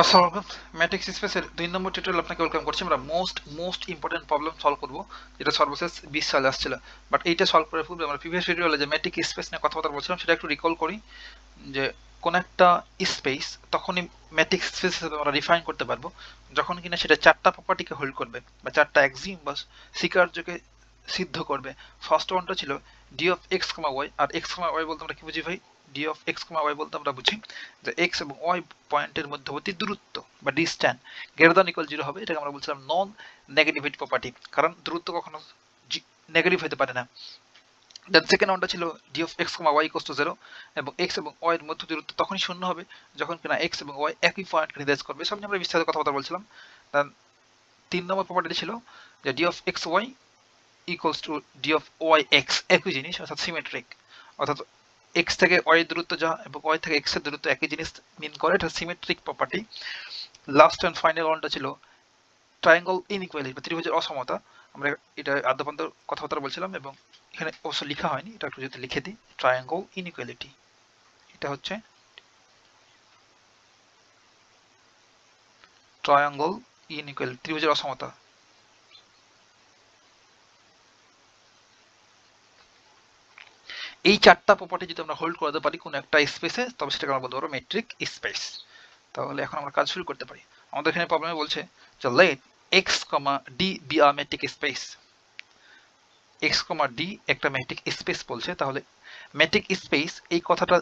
আসসালামু আলাইকুম। ম্যাট্রিক্স স্পেসের দুই নম্বর টিউটোরিয়াল আপনাকে ওয়েলকাম করছি। আমরা most most important problem solve করব, যেটা সর্বশেষ বিশ সালে আসছিল। বাট এইটা সলভ করার পূর্বে আমরা প্রিভিয়াস ভিডিওলে যে ম্যাট্রিক স্পেস নিয়ে কথাবার্তা বলছিলাম, সেটা একটু রিকল করি যে কোন একটা স্পেস তখনই ম্যাট্রিক স্পেস হিসেবে আমরা রিফাইন করতে পারব, যখন কিনা সেটা চারটা প্রপার্টিকে হোল্ড করবে বা চারটা এক্সিম বা স্বীকার্যকে সিদ্ধ করবে। ফার্স্ট ওয়ানটা ছিল D of X comma Y R x comma Y বলতে আমরা কি বুঝি ভাই? D of X comma Y বলতে আমরা বুঝি যে এক্স এবং ওয়াই পয়েন্টের মধ্যবর্তী দূরত্ব বা distance greater than equal zero হবে, এটাকে আমরা বলছিলাম নন নেগেটিভিটি প্রপার্টি কারণ দূরত্ব কখনো নেগেটিভ হতে পারে না। দেন সেকেন্ড ওয়ানটা ছিল D of X comma Y equals to zero এবং এক্স এবং ওয়াই এর মধ্যে দূরত্ব তখনই শূন্য হবে যখন কিনা এক্স এবং ওয়াই একই পয়েন্টকে নির্দেশ করবে। সব নিয়ে আমরা বিস্তারিত কথাবার্তা বলছিলাম। দেন তিন নম্বর প্রপার্টি ছিল যে D of X Y equals to D of Y X একই জিনিস, অর্থাৎ সিমেট্রিক অর্থাৎ এক্স থেকে ওয়াই দূরত্ব যা এবং ওয়াই থেকে এক্সের দূরত্ব একই জিনিস মিন করে। এটা symmetric property last and final ওয়ানটা ছিল ট্রায়াঙ্গল ইনইকুয়ালিটি বা ত্রিভুজের অসমতা। আমরা এটা আদ্যপান্ত কথাবার্তা বলছিলাম এবং এখানে অবশ্য লেখা হয়নি। এটা একটু যদি লিখে দিই। ট্রায়াঙ্গল ইনইকুয়ালিটি এটা হচ্ছে ট্রায়াঙ্গল ইনইকুয়ালিটি ত্রিভুজের অসমতা। এই চারটা প্রপার্টি যদি আমরা হোল্ড করাতে পারি কোনো একটা স্পেসে তবে সেটাকে আমরা বলতে পারব মেট্রিক স্পেস তাহলে এখন আমরা কাজ শুরু করতে পারি। আমাদের এখানে প্রবলেমে বলছে যে let X comma D be a metric space X comma D একটা মেট্রিক স্পেস বলছে, তাহলে মেট্রিক স্পেস এই কথাটা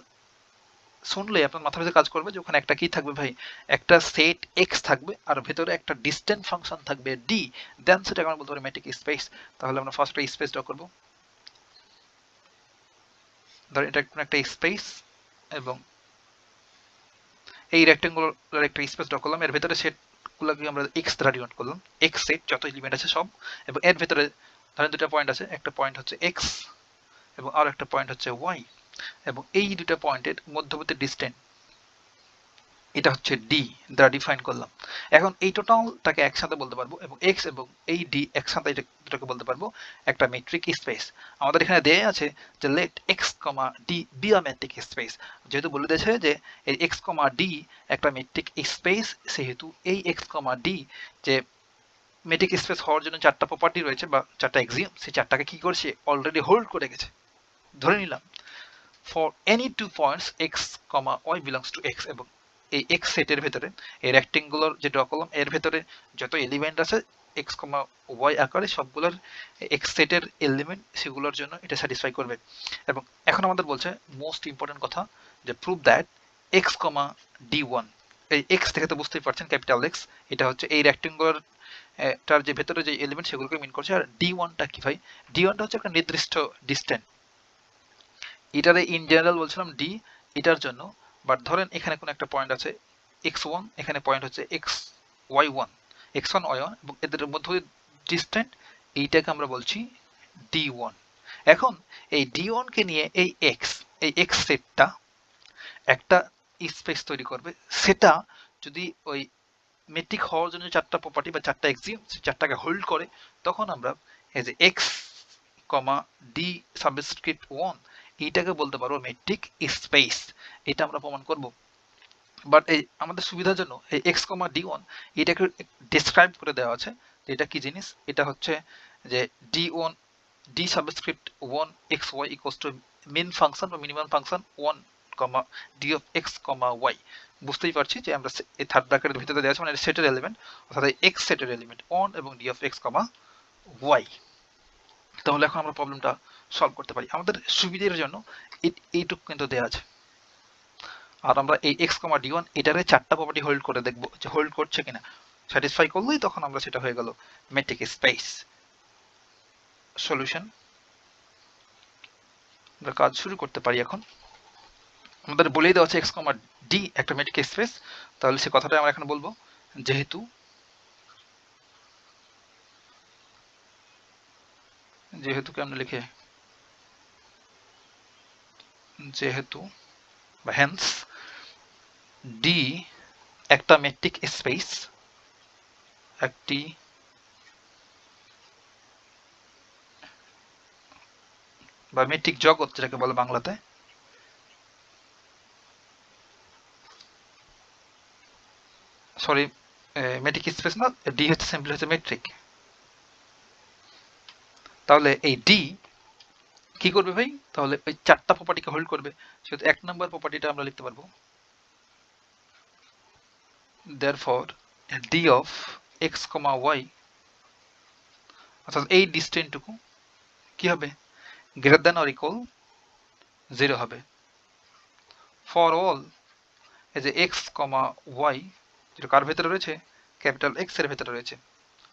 শুনলে আপনার মাথার ভিতরে কাজ করবে যে ওখানে একটা কি থাকবে ভাই? একটা সেট এক্স থাকবে আর ভেতরে একটা ডিস্টেন্ট ফাংশন থাকবে ডি দেন সেটাকে আমরা বলতে পারি মেট্রিক স্পেস তাহলে আমরা ফার্স্ট স্পেস ড্র করব। ধর এটা একটা স্পেস এবং এই রেক্টেঙ্গুলার একটা স্পেস ড্র করলাম, এর ভেতরে সেটগুলোকে আমরা এক্স দ্বারা ডিনোট করলাম। এক্স সেট যত এলিমেন্ট আছে সব, এবং এর ভেতরে ধরেন দুটা পয়েন্ট আছে, একটা পয়েন্ট হচ্ছে এক্স এবং আর একটা পয়েন্ট হচ্ছে ওয়াই এবং এই দুটা পয়েন্টের মধ্যবর্তী ডিস্টেন্স এটা হচ্ছে ডি দ্বারা ডিফাইন করলাম। এখন এই টোটালটাকে একসাথে বলতে পারব এবং এক্স এবং এই ডি একসাথে এটাকে বলতে পারব। একটা মেট্রিক স্পেস আমাদের এখানে দেয়া আছে যে let X comma D be a metric space যেহেতু বলে দিয়েছে যে এই এক্স কমা ডি একটা মেট্রিক স্পেস সেহেতু এই এক্স কমা ডি যে মেট্রিক স্পেস হওয়ার জন্য চারটা প্রপার্টি রয়েছে বা চারটা এক্সিম সেই চারটাকে কি করছে? অলরেডি হোল্ড করে গেছে। ধরে নিলাম। For any two points X comma Y belongs to X এবং এই এক্স সেটের ভেতরে, এই রেক্টেঙ্গুলার যে ড্র করলাম এর ভেতরে যত এলিমেন্ট আছে এক্স কমা ওয়াই আকারে সবগুলোর এক্স সেটের এলিমেন্ট সেগুলোর জন্য এটা স্যাটিসফাই করবে। এবং এখন আমাদের বলছে মোস্ট ইম্পর্টেন্ট কথা যে prove that X comma D one এই এক্স থেকে তো বুঝতেই পারছেন ক্যাপিটাল এক্স এটা হচ্ছে এই রেক্টেঙ্গুলার টার যে ভেতরে যে এলিমেন্ট সেগুলোকে মিন করছে, আর ডি ওয়ানটা কি ভাই? ডি ওয়ানটা হচ্ছে একটা নির্দিষ্ট ডিস্টেন্স এটারে ইন জেনারেল বলছিলাম ডি এটার জন্য বাট ধরেন এখানে কোনো একটা পয়েন্ট আছে এক্স ওয়ান এখানে পয়েন্ট হচ্ছে X Y one X one Y one এবং এদের মধ্যে ডিস্টেন্ট এইটাকে আমরা বলছি ডি ওয়ান এখন এই ডি ওয়ানকে নিয়ে এই এক্স এই এক্স সেটটা একটা স্পেস তৈরি করবে। সেটা যদি ওই মেট্রিক হওয়ার জন্য চারটা প্রপার্টি বা চারটা এক্সিম চারটাকে হোল্ড করে, তখন আমরা এই যে X comma D subscript one এইটাকে বলতে পারব মেট্রিক স্পেস এটা আমরা প্রমাণ করব। বাট এই আমাদের সুবিধার জন্য এই এক্স কমা ডি ওয়ান এটাকে ডিসক্রাইব করে দেওয়া আছে এটা কি জিনিস? এটা হচ্ছে যে D one D subscript one X Y equals to min function বা minimum function one comma D of X comma Y বুঝতেই পারছি যে আমরা এই থার্ড ব্র্যাকেটের ভিতরে দেওয়া আছে মানে সেটের এলিমেন্ট অর্থাৎ এক্স সেটের এলিমেন্ট ওয়ান এবং D of X comma Y তাহলে এখন আমরা প্রবলেমটা সলভ করতে পারি। আমাদের সুবিধের জন্য এইটুকু কিন্তু দেওয়া আছে। আর আমরা এই এক্স কমা ডি ওয়ান এটারে চারটা প্রপার্টি হোল্ড করে দেখব, যে হোল্ড করছে কিনা। স্যাটিসফাই করলেই তখন আমরা সেটা হয়ে গেল মেট্রিক স্পেস সলিউশন আমরা কাজ শুরু করতে পারি এখন। আমাদের বলেই দেওয়া আছে এক্স কমা ডি একটা মেট্রিক স্পেস তাহলে সে কথাটা আমরা এখন বলব। যেহেতু যেহেতু আমরা লিখে, যেহেতু বা হ্যান্স ডি একটা মেট্রিক স্পেস একটি বা মেট্রিক জগৎ, যেটাকে বলে বাংলাতে। সরি মেট্রিক স্পেস না ডি হচ্ছে সিম্পলি হচ্ছে মেট্রিক তাহলে এই ডি কি করবে ভাই? তাহলে ওই চারটা প্রপার্টিকে হোল্ড করবে। সেহেতু এক নম্বর প্রপার্টিটা আমরা লিখতে পারব। Therefore, d of x comma y, অর্থাৎ এই ডিস্টেন্সটুকু কি হবে? Greater than or equal zero হবে। ফর অল এই যে এক্স কমা ওয়াই যেটা কার ভেতরে রয়েছে? ক্যাপিটাল এক্সের ভেতরে রয়েছে।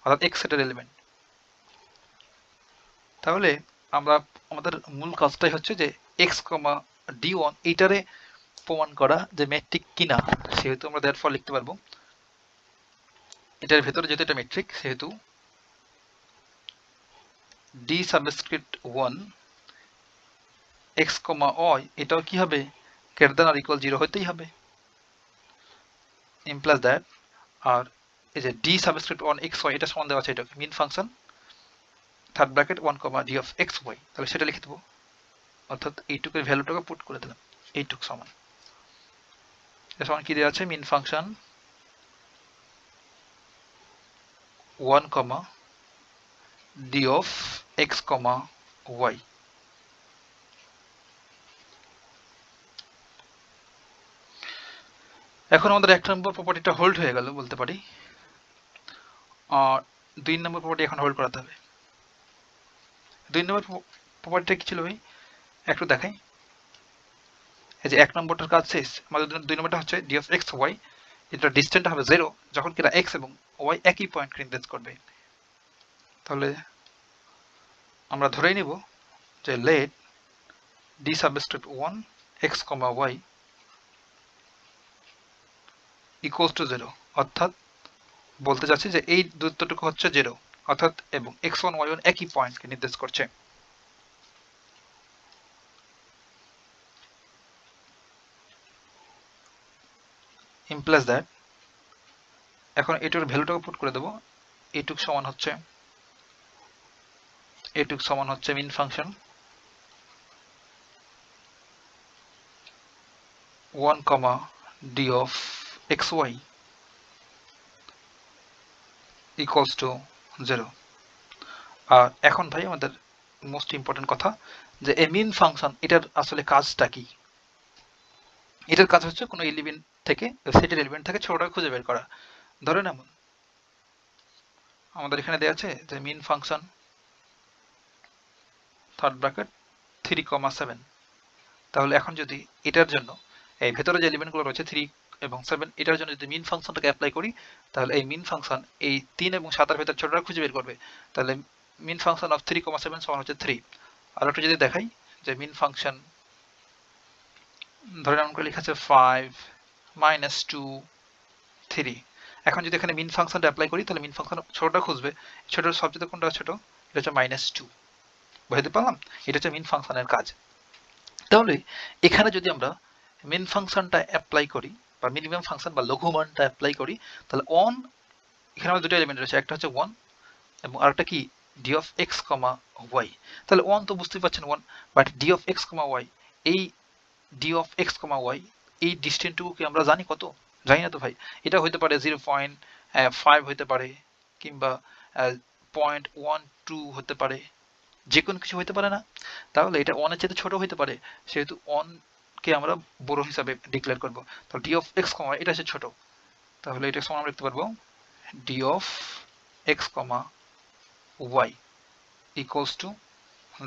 অর্থাৎ এক্সের এলিমেন্ট তাহলে আমরা, আমাদের মূল কাজটাই হচ্ছে যে এক্স কমা ডি ওয়ান এইটারে প্রমাণ করা যে ম্যাট্রিক কিনা। সেহেতু আমরা দেয়ার ফল লিখতে পারব। এটার ভেতরে যেহেতু এটা মেট্রিক সেহেতু D subscript one X comma Y এটাও কি হবে? গ্রেটার আর ইকুয়াল জিরো হতেই হবে। ইমপ্লাস দ্যাট আর এই যে D subscript one X Y এটা সমান দেওয়া আছে এটাকে min function third bracket one comma D of X Y তাহলে সেটা লিখে দেবো। অর্থাৎ এইটুকুর ভ্যালুটাকে পুট করে দিলাম, এইটুক সমান। সমান কি দেওয়া আছে? Min function one comma D of X comma Y এখন আমাদের এক নম্বর প্রপার্টিটা হোল্ড হয়ে গেল, বলতে পারি। আর দুই নম্বর প্রপার্টি এখন হোল্ড করাতে হবে। দুই নম্বর প্রপার্টিটা কি ছিল ভাই? একটু দেখাই। এই যে এক নম্বরটার কাজ শেষ আমাদের দুই নম্বরটা হচ্ছে ডি অফ এক্স ওয়াই এটা ডিস্টেন্ট হবে জিরো যখন কিনা এক্স এবং ওয়াই একই পয়েন্ট নির্দেশ করবে। তাহলে আমরা ধরেই নিব যে let D subscript one X comma Y equals to zero অর্থাৎ বলতে চাচ্ছি যে এই দূরত্বটুকু হচ্ছে জিরো অর্থাৎ এবং এক্স ওয়ান ওয়াই ওয়ান একই পয়েন্টকে নির্দেশ করছে। ইমপ্লাস দ্যাট এখন এটুর ভ্যালুটাকে পুট করে দেবো। এটুক সমান হচ্ছে, এটুক সমান হচ্ছে min function one comma D of X Y equals to zero আর এখন ভাই আমাদের মোস্ট ইম্পর্টেন্ট কথা যে এ মিন ফাংশন এটার আসলে কাজটা কি? এটার কাজ হচ্ছে কোনো এলিমেন্ট থেকে সেটের এলিমেন্ট থেকে ছোটটা খুঁজে বের করা। ধরেন এমন আমাদের এখানে দেওয়া আছে যে min function third bracket three comma seven তাহলে এখন যদি এটার জন্য, এই ভেতরে যে এলিমেন্টগুলো রয়েছে থ্রি এবং সেভেন এটার জন্য যদি মিন ফাংশনটাকে অ্যাপ্লাই করি, তাহলে এই মিন ফাংশন এই তিন এবং সাতের ভেতর ছোটটা খুঁজে বের করবে। তাহলে min function of three comma seven সমান হচ্ছে থ্রি আর একটু যদি দেখাই যে মিন ফাংশন ধরে করে লেখা আছে ফাইভ মাইনাস টু থ্রি এখন যদি এখানে মিন ফাংশনটা অ্যাপ্লাই করি, তাহলে মিন ফাংশন ছোটটা খুঁজবে। ছোট সবচেয়ে কোনটা ছোট? এটা হচ্ছে মাইনাস টু বুঝতে পারলাম? এটা হচ্ছে মিন ফাংশনের কাজ। তাহলে এখানে যদি আমরা মিন ফাংশনটা অ্যাপ্লাই করি, বা মিনিমাম ফাংশন বা লঘু মানটা অ্যাপ্লাই করি, তাহলে ওয়ান এখানে আমাদের দুটো এলিমেন্ট রয়েছে। একটা হচ্ছে ওয়ান এবং আরেকটা কি? D of X comma Y তাহলে ওয়ান তো বুঝতেই পারছেন one but D of X comma Y এই D of X comma Y এই ডিস্টেন্সটুকুকে আমরা জানি কত? জানি না তো ভাই। এটা হইতে পারে জিরো পয়েন্ট ফাইভ হতে পারে, কিংবা পয়েন্ট ওয়ান টু হতে পারে। যে কোনো কিছু হতে পারে না। তাহলে এটা ওয়ানের চেয়ে ছোট হতে পারে। সেহেতু ওয়ানকে আমরা বড় হিসাবে ডিক্লেয়ার করব। তাহলে ডি অফ এক্স কমা এটা হচ্ছে ছোট। তাহলে এটা সমান আমরা লিখতে পারব D of X comma Y equals to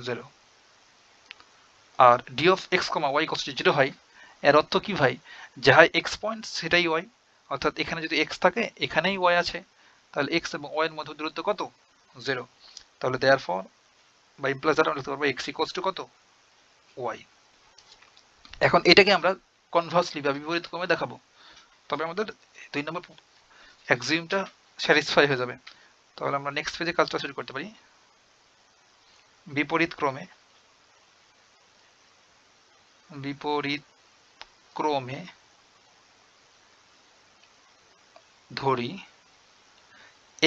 zero R D of X comma Y equals to zero হয় এর অর্থ কি ভাই? যাহাই এক্স পয়েন্ট সেটাই ওয়াই অর্থাৎ এখানে যদি এক্স থাকে, এখানেই ওয়াই আছে। তাহলে এক্স এবং ওয়াই এর মধ্যে দূরত্ব কত? জিরো তাহলে দেয়ার ফর বা ইমপ্লাস দ্বারা লিখতে পারব এক্স ইকুয়ালস টু কত? ওয়াই এখন এটাকে আমরা কনভার্সলি বা বিপরীত ক্রমে দেখাবো। তবে আমাদের দুই নম্বর এক্সিমটা স্যাটিসফাই হয়ে যাবে। তাহলে আমরা নেক্সট পেজে কাজটা শুরু করতে পারি। বিপরীত ক্রমে। বিপরীত ক্রমে ধরি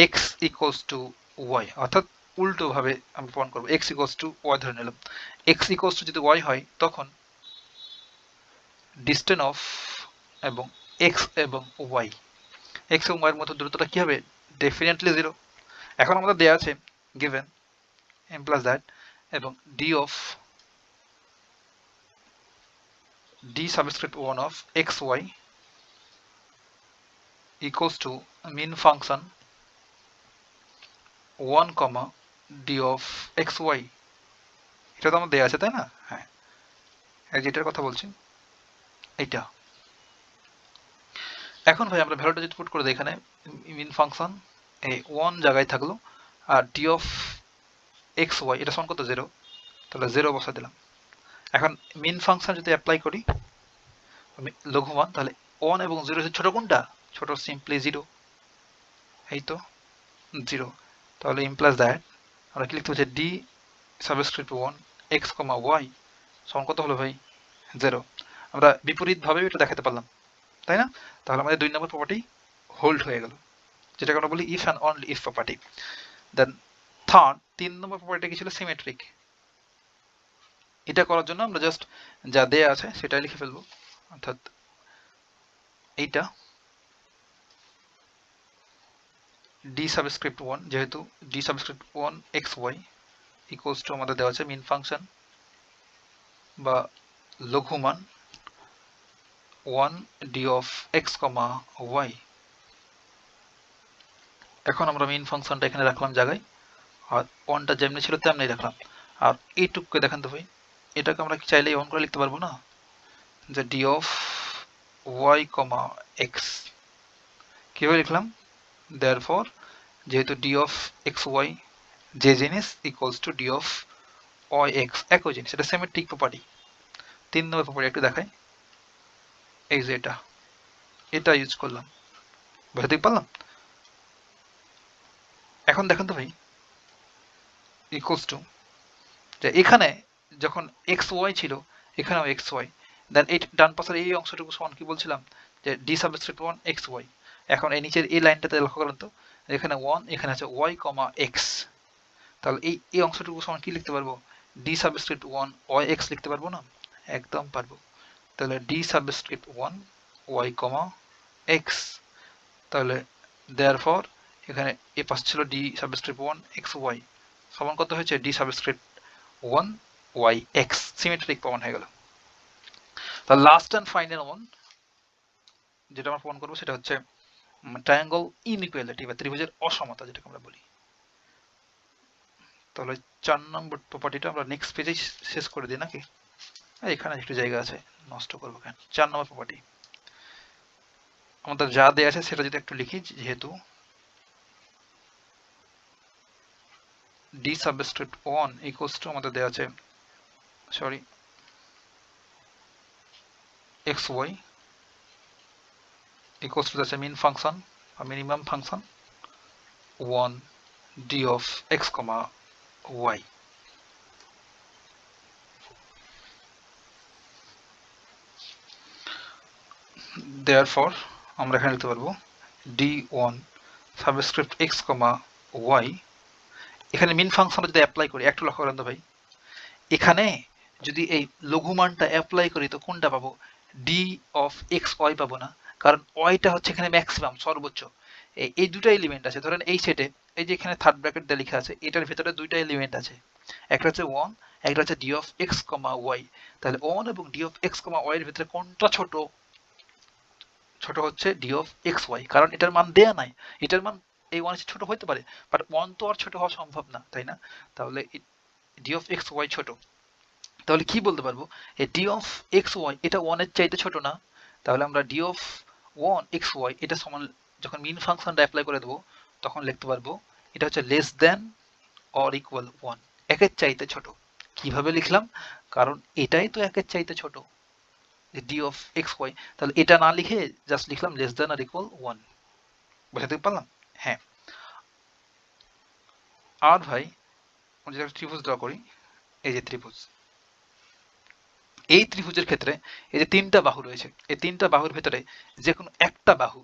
এক্স ইকুয়ালস টু ওয়াই অর্থাৎ উল্টো ভাবে আমি প্রমাণ করব এক্স ইকুয়ালস টু ওয়াই ধরে নিলাম। এক্স ইকুয়ালস টু যদি ওয়াই হয়, তখন ডিস্টেন্স অফ এবং এক্স এবং ওয়াই এক্স এবং ওয়াইয়ের মধ্যে দূরত্বটা কি হবে? ডেফিনেটলি জিরো এখন আমাদের দেওয়া আছে গিভেন এম প্লাস দ্যাট এবং D of subscript one of X Y equals to mean function 1 comma d of xy এটা তো আমার দেয়া আছে, তাই না? হ্যাঁ। যেটার কথা বলছি, এইটা। এখন ভাই আমরা ভ্যালুটা যদি পুট করে দিই এখানে মিন ফাংশন এই ওয়ান জায়গায় থাকল, আর ডি অফ এক্স ওয়াই এটা সমান কত? জিরো তাহলে জিরো বসা দিলাম। এখন মেন ফাংশন যদি অ্যাপ্লাই করি লঘু মান তাহলে ওয়ান এবং জিরো ছোট কোনটা? ছোট সিম্পলি জিরো এই তো জিরো তাহলে ইমপ্লাস দ্যাট আমরা কি লিখতে পারছি? D subscript one X comma Y সমান কত হলো ভাই? জিরো আমরা বিপরীতভাবে এটা দেখাতে পারলাম, তাই না? তাহলে আমাদের দুই নম্বর প্রপার্টি হোল্ড হয়ে গেল, যেটাকে আমরা বলি if and only if property then third তিন নম্বর প্রপার্টি কি ছিল? সিমেট্রিক এটা করার জন্য আমরা জাস্ট যা দেয়া আছে সেটাই লিখে ফেলব। অর্থাৎ এইটা ডি সাবস্ক্রিপ্ট ওয়ান যেহেতু D subscript one X Y equals to আমাদের দেওয়া আছে মিন ফাংশন বা লঘুমান one D of X comma Y এখন আমরা মেইন ফাংশনটা এখানে রাখলাম জায়গায়। আর ওয়ানটা যেমনি ছিল তেমনি রাখলাম। আর এইটুকুকে দেখেন তো ভাই। এটাকে আমরা কি চাইলেই অন করে লিখতে পারব না? যে D of Y comma X কীভাবে লিখলাম? therefore, যেহেতু ডি অফ এক্স ওয়াই যে জিনিস equals to D of Y X একই জিনিস, এটা সেমেট্রিক প্রপার্টি তিন নম্বর প্রপার্টি একটু দেখাই। এই যে এটা। এটা ইউজ করলাম। বুঝতে পারলাম? এখন দেখেন তো ভাই ইকুয়ালস টু যে এখানে যখন এক্স ওয়াই ছিল, এখানেও এক্স ওয়াই। দেন এই ডান পাশের এই অংশটুকু সমান কি বলছিলাম? যে D subscript one X Y. এখন এই নিচের এই লাইনটাতে লক্ষ্য করেন তো, এখানে ওয়ান এখানে আছে ওয়াই কমা এক্স তাহলে এই এই অংশটুকু সমান কি লিখতে পারব? D subscript one Y X লিখতে পারব না? একদম পারব। তাহলে D subscript one Y comma X তাহলে দেয়ার ফর এখানে এ পাশ ছিল D subscript one X Y সমান কত হয়েছে? D subscript one Y X symmetric প্রমাণ হয়ে গেল। তাহলে লাস্ট অ্যান্ড ফাইনাল ওয়ান যেটা আমরা প্রমাণ করব সেটা হচ্ছে ট্রায়াঙ্গল ইনইকুয়ালিটি বা ত্রিভুজের অসমতা, যেটাকে আমরা বলি। তাহলে চার নম্বর প্রপার্টিটা আমরা নেক্সট পেজেই শেষ করে দিই নাকি? এখানে একটু জায়গা আছে, নষ্ট করব কেন? চার নম্বর প্রপার্টি আমাদের যা দেয়া আছে সেটা যদি একটু লিখি, যেহেতু D subscript one equals to আমাদের দেওয়া আছে sorry X Y equals to the mean function or minimum function 1 d of x comma y therefore আমরা এখানে লিখতে পারব d1 subscript x comma y এখানে মিন ফাংশনটা যদি অ্যাপ্লাই করি একটু লক্ষ্য করেন তো ভাই এখানে যদি এই লঘুমানটা অ্যাপ্লাই করি, তো কোনটা পাবো? ডি অফ এক্স ওয়াই পাবো না। কারণ ওয়াইটা হচ্ছে এখানে ম্যাক্সিমাম সর্বোচ্চ। এই দুটো এলিমেন্ট আছে। ধরেন এই সেটে এই যে এখানে থার্ড ব্র্যাকেট দিয়ে লেখা আছে, এটার ভিতরে দুইটা এলিমেন্ট আছে। একটা হচ্ছে ওয়ান একটা হচ্ছে D of X comma Y তাহলে ওয়ান এবং D of X comma Y এর ভিতরে কোনটা ছোট? ছোট হচ্ছে ডি অফ এক্স ওয়াই কারণ এটার মান দেয়া নাই। এটার মান এই ওয়ান ছোট হতে পারে। বাট ওয়ান তো আর ছোট হওয়া সম্ভব না, তাই না? তাহলে ডি অফ এক্স ওয়াই ছোট। তাহলে কি বলতে পারব? এই ডি অফ এক্স ওয়াই এটা ওয়ানের চাইতে ছোট না। তাহলে আমরা D of one X Y এটা সমান যখন মিন ফাংশনটা অ্যাপ্লাই করে দেবো, তখন লিখতে পারব, এটা হচ্ছে less than or equal one একের চাইতে ছোট। কীভাবে লিখলাম? কারণ এটাই তো একের চাইতে ছোট ডি অফ এক্স ওয়াই তাহলে এটা না লিখে জাস্ট লিখলাম less than or equal one বোঝাতে পারলাম? হ্যাঁ। আর ভাই আমরা যদি একটা ত্রিভুজ ড্র করি, এই যে ত্রিভুজ। এই ত্রিভুজের ক্ষেত্রে এই যে তিনটা বাহু রয়েছে, এই তিনটা বাহুর ভেতরে যে কোনো একটা বাহু,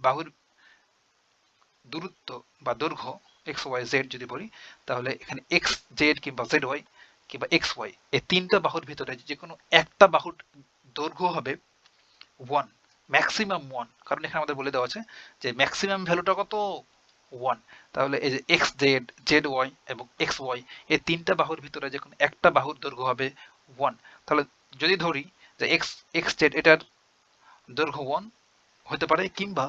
বাহুর দূরত্ব বা দৈর্ঘ্য এক্স ওয়াই জেড যদি বলি, তাহলে এখানে এক্স জেড কিংবা জেড ওয়াই কিংবা এক্স ওয়াই, এই তিনটা বাহুর ভিতরে যে কোনো একটা বাহুর দৈর্ঘ্য হবে ওয়ান, ম্যাক্সিমাম ওয়ান। কারণ এখানে আমাদের বলে দেওয়া আছে যে ম্যাক্সিমাম ভ্যালুটা কত? ওয়ান। তাহলে এই যে এক্স জেড জেড ওয়াই এবং এক্স ওয়াই, এই তিনটা বাহুর ভিতরে যখন একটা বাহুর দৈর্ঘ্য হবে ওয়ান তাহলে যদি ধরি যে এক্স এক্স জেড এটার দৈর্ঘ্য ওয়ান হতে পারে কিংবা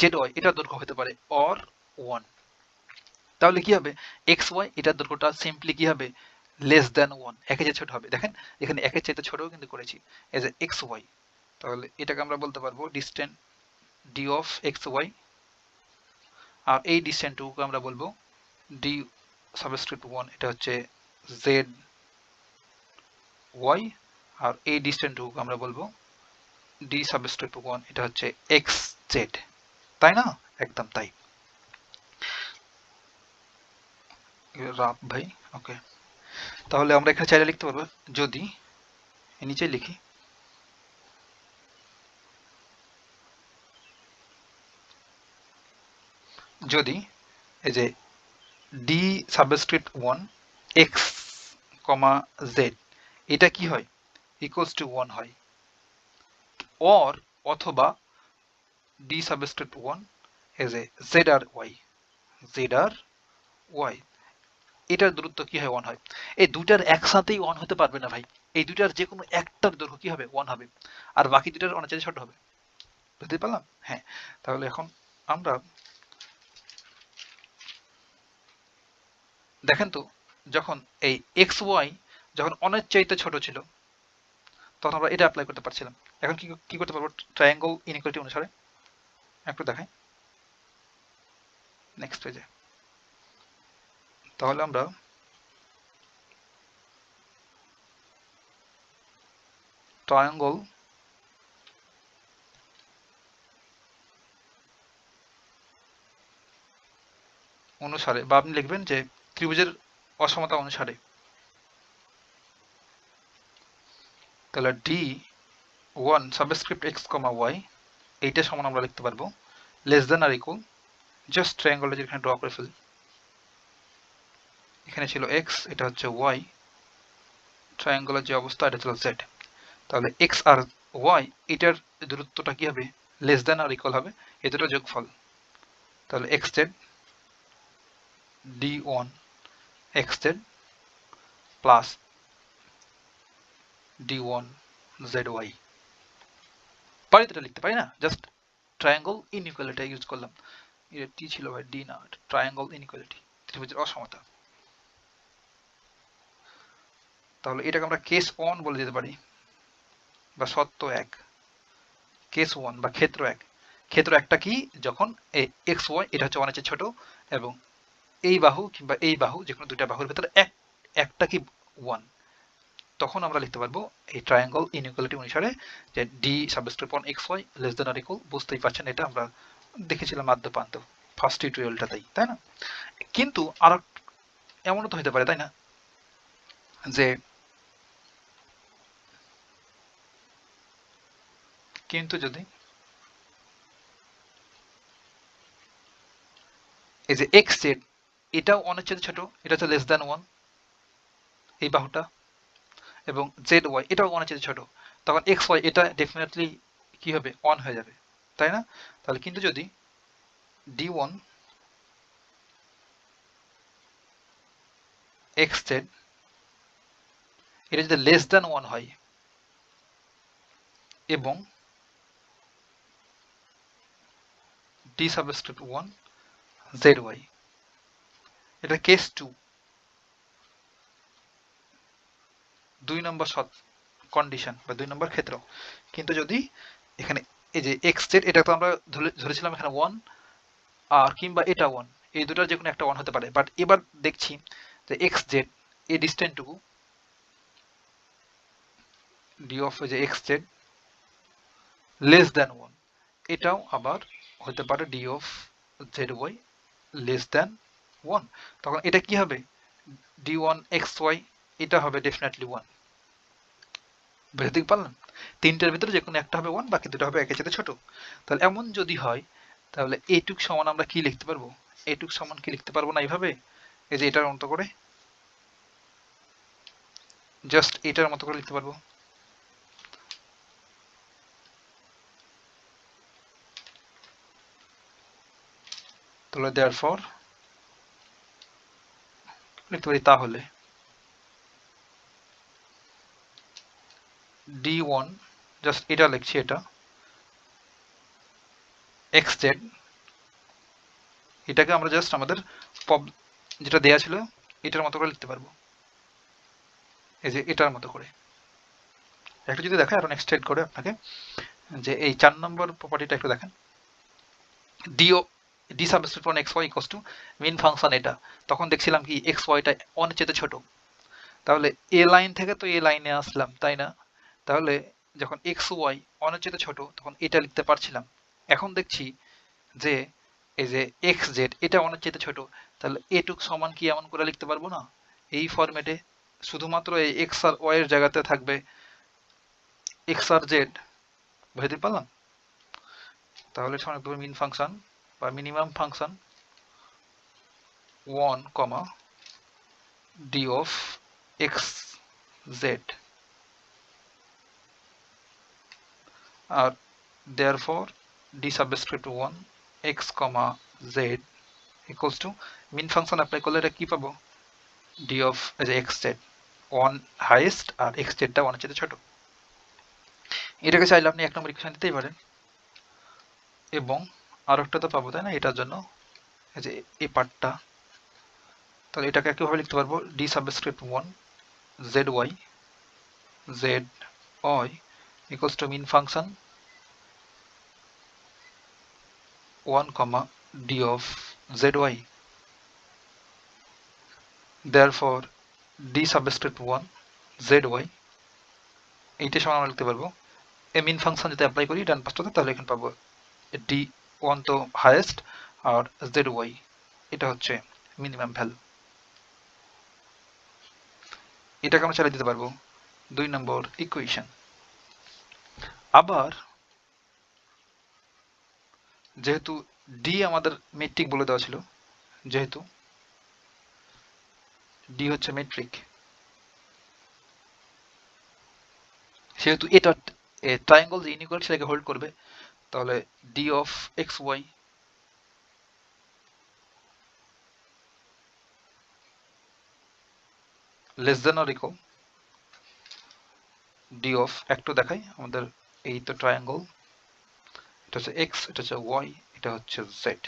জেড ওয়াই এটার দৈর্ঘ্য হতে পারে অর ওয়ান তাহলে কি হবে? এক্স ওয়াই এটার দৈর্ঘ্যটা সিম্পলি কি হবে? লেস দ্যান ওয়ান একের চেয়ে ছোট হবে। দেখেন, এখানে একের চাইতে ছোটও কিন্তু করেছি। এজ এ এক্স ওয়াই তাহলে এটাকে আমরা বলতে পারব distance D of X Y আর এই ডিস্টেন্টটুকুকে আমরা বলব ডি সাবস্ক্রিপ্ট ওয়ান এটা হচ্ছে জেড ওয়াই আর এই ডিস্টেন্টটুকুকে আমরা বলব ডি সাবস্ক্রিপ্ট ওয়ান এটা হচ্ছে এক্স জেড তাই না? একদম তাই। রাপ ভাই ওকে তাহলে আমরা এখানে চাইলে লিখতে পারব, যদি নিচে লিখি। যদি এই যে D subscript one X comma Z এটা কি হয়? ইকুয়ালস টু ওয়ান হয়। অর অথবা D subscript one as A Z আর ওয়াই জেড আর ওয়াই এটার দূরত্ব কি হয়? ওয়ান হয়। এই দুটার একসাথেই ওয়ান হতে পারবে না ভাই। এই দুটার যে কোনো একটার দৈর্ঘ্য কি হবে? ওয়ান হবে। আর বাকি দুটার অনেক ছোট হবে। বুঝতে পারলাম? হ্যাঁ। তাহলে এখন আমরা দেখেন তো, যখন এই এক্স ওয়াই যখন অনেক চাইতে ছোট ছিল, তখন আমরা এটা অ্যাপ্লাই করতে পারছিলাম। এখন কি কি করতে পারব? ট্রায়াঙ্গল ইনইকুয়ালিটি অনুসারে? একটু দেখাই। নেক্সট পেজে তাহলে আমরা ট্রায়াঙ্গল অনুসারে, বা আপনি লিখবেন যে ত্রিভুজের অসমতা অনুসারে। তাহলে D one subscript X comma Y এইটা সমান আমরা লিখতে পারব less than or equal just ট্রায়াঙ্গলটা যেখানে ড্র করে ফেলি। এখানে ছিল এক্স এটা হচ্ছে ওয়াই ট্রায়াঙ্গলের যে অবস্থা, এটা ছিল জেড তাহলে এক্স আর ওয়াই এটার দূরত্বটা কি হবে? লেস দেন আর ইকুয়াল হবে, এ দুটো যোগফল। তাহলে X Z D one X Z plus D one Z Y পারি এটা লিখতে পারি না? জাস্ট ট্রায়াঙ্গল ইনইকুয়ালিটি ইউজ করলাম। এটা টি ছিল ভাই? ডি না ট্রায়াঙ্গল ইনইকুয়ালিটি ত্রিভুজের অসমতা। তাহলে এটাকে আমরা কেস ওয়ান বলে দিতে পারি। বা সত্য এক। কেস ওয়ান বা ক্ষেত্র এক। ক্ষেত্র একটা কি? যখন এক্স ওয়াই এটা হচ্ছে অনেক ছোট এবং এই বাহু কিংবা এই বাহু যে কোনো দুইটা বাহুর ভেতরে এক, একটা কি ওয়ান তখন আমরা লিখতে পারব এই ট্রায়াঙ্গল ইনইকুয়ালিটি অনুসারে যে D subscript one X Y less than or equal বুঝতেই পারছেন, এটা আমরা দেখেছিলাম মাধ্যপান্ত ফার্স্ট টিউটোরিয়ালটাতেই তাই না? কিন্তু আর এমনও তো হতে পারে, তাই না? যে কিন্তু যদি এই যে এক্স জেড এটাও অনেক ছোট, এটা হচ্ছে লেস দ্যান ওয়ান এই বাহুটা এবং জেড ওয়াই এটাও অনেক চেয়ে ছোট। তখন এক্স ওয়াই এটা ডেফিনেটলি কি হবে? অন হয়ে যাবে। তাই না? তাহলে কিন্তু যদি ডি ওয়ান এক্স জেড এটা যদি লেস দ্যান ওয়ান হয়, এবং D subscript one Z Y এটা কেস টু দুই নম্বর কন্ডিশন বা দুই নম্বর ক্ষেত্র। কিন্তু যদি এখানে এই যে এক্স জেড এটা তো আমরা ধরেছিলাম এখানে ওয়ান আর কিংবা এটা ওয়ান এই দুটার যে কোনো একটা ওয়ান হতে পারে। বাট এবার দেখছি যে এক্স জেড এই ডিস্টেন্সটুকু ডি অফ যে X Z less than one এটাও আবার হতে পারে D of Z Y less than one তখন এটা কি হবে? ডি ওয়ান এক্স ওয়াই এটা হবে ডেফিনেটলি ওয়ান বুঝতে পারলেন? তিনটার ভিতরে যে কোনো একটা হবে ওয়ান বাকি দুটো হবে একের সাথে ছোট। তাহলে এমন যদি হয়, তাহলে এইটুক সমান আমরা কি লিখতে পারব? এইটুক সমান কি লিখতে পারব না এইভাবে? এই যে এটার মতো করে। জাস্ট এটার মতো করে লিখতে পারব। তাহলে দেয়ার ফর লিখতে পারি তাহলে। ডি ওয়ান জাস্ট এটা লিখছি এটা। এক্স জেড এটাকে আমরা জাস্ট আমাদের পব যেটা দেয়া ছিল, এটার মতো করে লিখতে পারব। এই যে এটার মতো করে। একটু যদি দেখেন আরও এক্সটেন্ড করে আপনাকে, যে এই চার নম্বর প্রপার্টিটা একটু দেখেন। Deo D subscript one X Y equals to min function এটা। তখন দেখছিলাম কি এক্স ওয়াইটা অনেক চেয়ে ছোট। তাহলে এ লাইন থেকে তো এ লাইনে আসলাম, তাই না? তাহলে যখন এক্স ওয়াই অনেক চেয়ে ছোট, তখন এটা লিখতে পারছিলাম। এখন দেখছি যে এই যে এক্স জেড এটা অনেক চেয়ে ছোট, তাহলে এটুক সমান কি এমন করে লিখতে পারব না? এই ফরম্যাটে শুধুমাত্র এই এক্স আর ওয়াই এর জায়গাতে থাকবে এক্স আর জেড বুঝতে পারলাম? তাহলে সময় মিন ফাংশন বা minimum function one comma d of x z R therefore d subscript one x comma z equals to min function apply করলে এটা কি পাবো? D of x z one highest R x জেডটা ওয়ানের চেয়ে ছোট। এটাকে চাইলে আপনি এক নম্বর ইকুয়েশন দিতেই পারেন। এবং আর একটা তো পাবো, তাই না? এটার জন্য এই যে এই পার্টটা। তাহলে এটাকে একইভাবে লিখতে পারব D subscript one Z Y Z Y to min function one comma D of Z Y therefore, d one Z Y এইটা সমান আমরা লিখতে পারব। এ মিন ফাংশন যদি অ্যাপ্লাই করি, ডান পাশটাতে তাহলে এখানে পাবো ডি ওয়ান তো হায়েস্ট আর জেড ওয়াই এটা হচ্ছে মিনিমাম ভ্যালু এটাকে আমরা চালিয়ে দিতে পারব দুই নম্বর ইকুয়েশন আবার যেহেতু ডি আমাদের মেট্রিক বলে দেওয়া ছিল, যেহেতু ডি হচ্ছে মেট্রিক সেহেতু এটা ট্রায়াঙ্গল যে ইনইকুয়াল সেটাকে হোল্ড করবে, তাহলে D of X Y less than or equal D of একটু দেখাই আমাদের এই তো ট্রায়াঙ্গল এটা হচ্ছে এক্স এটা হচ্ছে ওয়াই এটা হচ্ছে জেড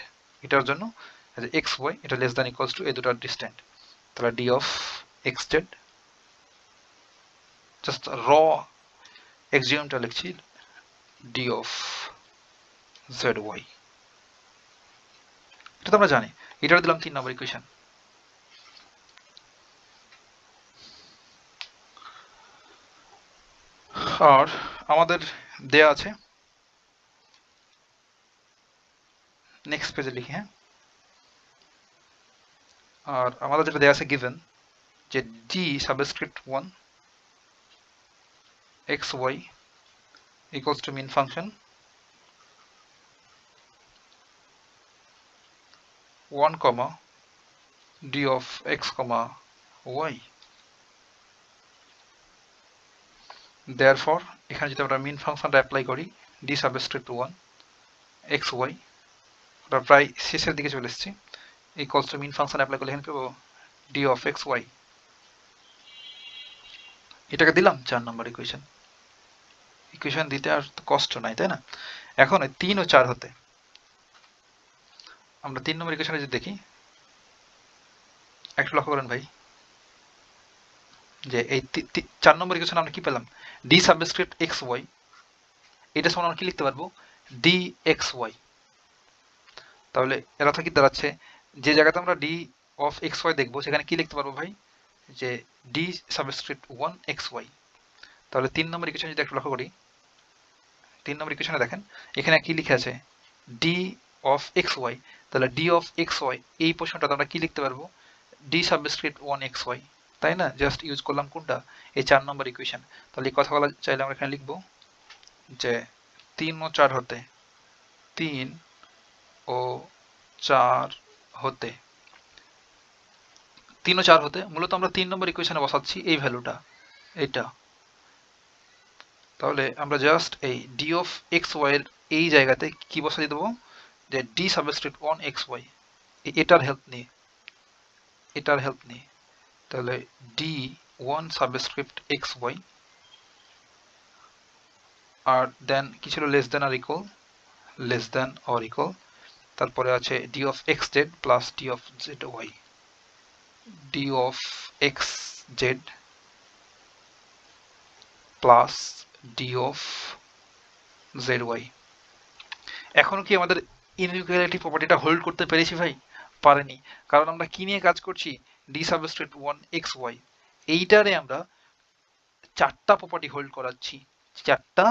এটার জন্য এক্স ওয়াই এটা লেস দেন ইকুয়ালস টু এই দুটার ডিস্টেন্ট তাহলে D of X Z just র এক্সিউমটা লিখছি ডি অফ জেড ওয়াই এটা তো আমরা জানি এটার দিলাম তিন নম্বর ইকুয়েশন আর আমাদের দেয়া আছে। নেক্সট পেজে লিখি হ্যাঁ? আর আমাদের যেটা দেওয়া আছে গিভেন যে D subscript one X Y equals to mean function 1 comma d of x comma y. therefore, এখানে যদি আমরা মিন ফাংশনটা অ্যাপ্লাই করি D d subscript 1 x, y ওটা প্রায় শেষের দিকে চলে এসেছি। Equals to min function apply করলে এখানে পাবো d of x, y এটাকে দিলাম, চার নম্বর ইকুয়েশন ইকুয়েশন দিতে আর কষ্ট নাই, তাই না? এখন তিন ও চার হতে। আমরা তিন নম্বর ইকুয়েশনে যদি দেখি, একটু লক্ষ্য করেন ভাই। যে এই চার নম্বর ইকুয়েশন আমরা কি পেলাম? ডি সাবস্ক্রিপ্ট এক্স ওয়াই এটা সমান আমরা কি লিখতে পারব? ডি এক্স ওয়াই তাহলে এর অর্থ কি দাঁড়াচ্ছে? যে জায়গাতে আমরা ডি অফ এক্স ওয়াই দেখব, সেখানে কি লিখতে পারব ভাই? যে D subscript one X Y তাহলে তিন নম্বর ইকুয়েশন যদি একটু লক্ষ্য করি, তিন নম্বর ইকুয়েশনে দেখেন, এখানে কি লিখে আছে? ডি অফ এক্স ওয়াই তাহলে ডি অফ এক্স ওয়াই এই প্রশ্নটা আমরা কি লিখতে পারব? D subscript one X Y তাই না? জাস্ট ইউজ করলাম কোনটা? এই চার নম্বর ইকুয়েশন তাহলে এই কথাগুলো চাইলে আমরা এখানে লিখব যে তিন ও চার হতে, তিন ও চার হতে, তিন ও চার হতে, মূলত আমরা তিন নম্বর ইকুয়েশনে বসাচ্ছি এই ভ্যালুটা এইটা। তাহলে আমরা জাস্ট এই ডি অফ এক্স ওয়াই এর এই জায়গাতে কি বসাই দেবো? যে D subscript one X Y এটার হেল্প নিয়ে, এটার হেল্প নিয়ে। তাহলে D one subscript X Y আর দেন কি ছিল? Less than or equal less than or equal তারপরে আছে D of X Z plus D of Z Y D of X Z plus D of Z Y এখন কি আমাদের inequality প্রপার্টিটা hold করতে পেরেছি ভাই? পারেনি। কারণ আমরা কি নিয়ে কাজ করছি? D subscript one x y এইটারে আমরা চারটা প্রপার্টি হোল্ড করাচ্ছি। চারটা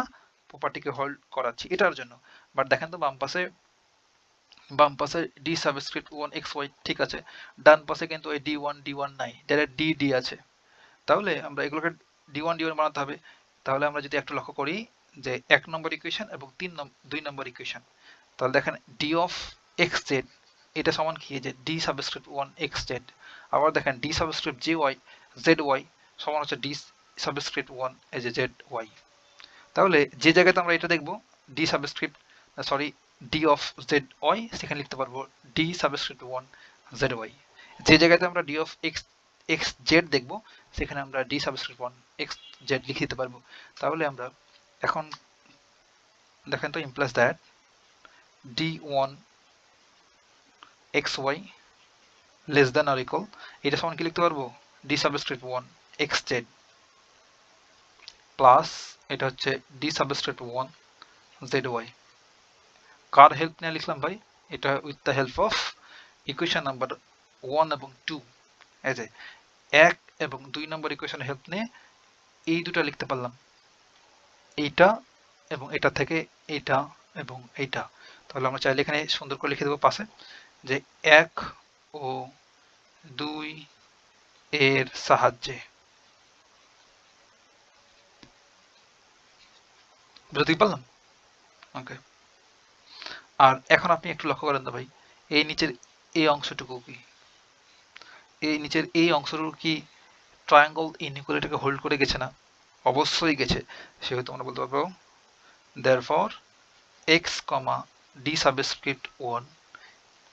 প্রপার্টিকে হোল্ড করাচ্ছি এটার জন্য। বাট দেখেন তো, বাম পাশে বাম পাশে d subscript one x y ঠিক আছে। ডান পাশে কিন্তু ওই ডি ওয়ান ডি ওয়ান নাই ডাইরেক্ট ডি ডি আছে। তাহলে আমরা এগুলোকে ডি ওয়ান ডি ওয়ান বানাতে হবে। তাহলে আমরা যদি একটু লক্ষ্য করি যে এক নম্বর ইকুয়েশন এবং তিন দুই নম্বর ইকুয়েশন তাহলে দেখেন ডি অফ এক্স জেড এটা সমান কি? যে d subscript one x z আবার দেখেন d subscript j y z y সমান হচ্ছে d subscript one edge a z y তাহলে যে জায়গাতে আমরা এটা দেখব d subscript sorry d of z y সেখানে লিখতে পারব d subscript one z y যে জায়গাতে আমরা d of x x z দেখব, সেখানে আমরা d subscript one x z লিখে দিতে পারব। তাহলে আমরা এখন দেখেন তো implies that d one x y less than or equal এটা সমান কি লিখতে পারব? D subscript one x z plus এটা হচ্ছে d subscript one z y কার হেল্প নিয়ে লিখলাম ভাই, এটা with the help of equation number one এবং টু যে, এক এবং দুই নম্বর ইকুয়েশনের হেল্প নিয়ে এই দুটো লিখতে পারলাম। এইটা এবং এটা থেকে এইটা এবং এইটা। তাহলে আমরা চাইলে এখানে সুন্দর করে লিখে দেবো পাশে যে এক ও দুই এর সাহায্যে। বুঝতেই পারলাম? ওকে আর এখন আপনি একটু লক্ষ্য করেন তো ভাই, এই নিচের এই অংশটুকু কি? এই নিচের এই অংশটুকু কি ট্রায়াঙ্গল ইনইকুয়ালিটিকে হোল্ড করে গেছে না? অবশ্যই গেছে। সেহেতু আমরা বলতে পারব therefore x comma d subscript one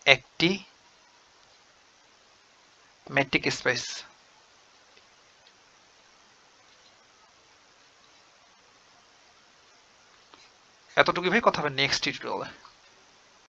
একটি মেট্রিক স্পেস এতটুকু ভাই কথা হবে নেক্সট টিউটোরিয়ালে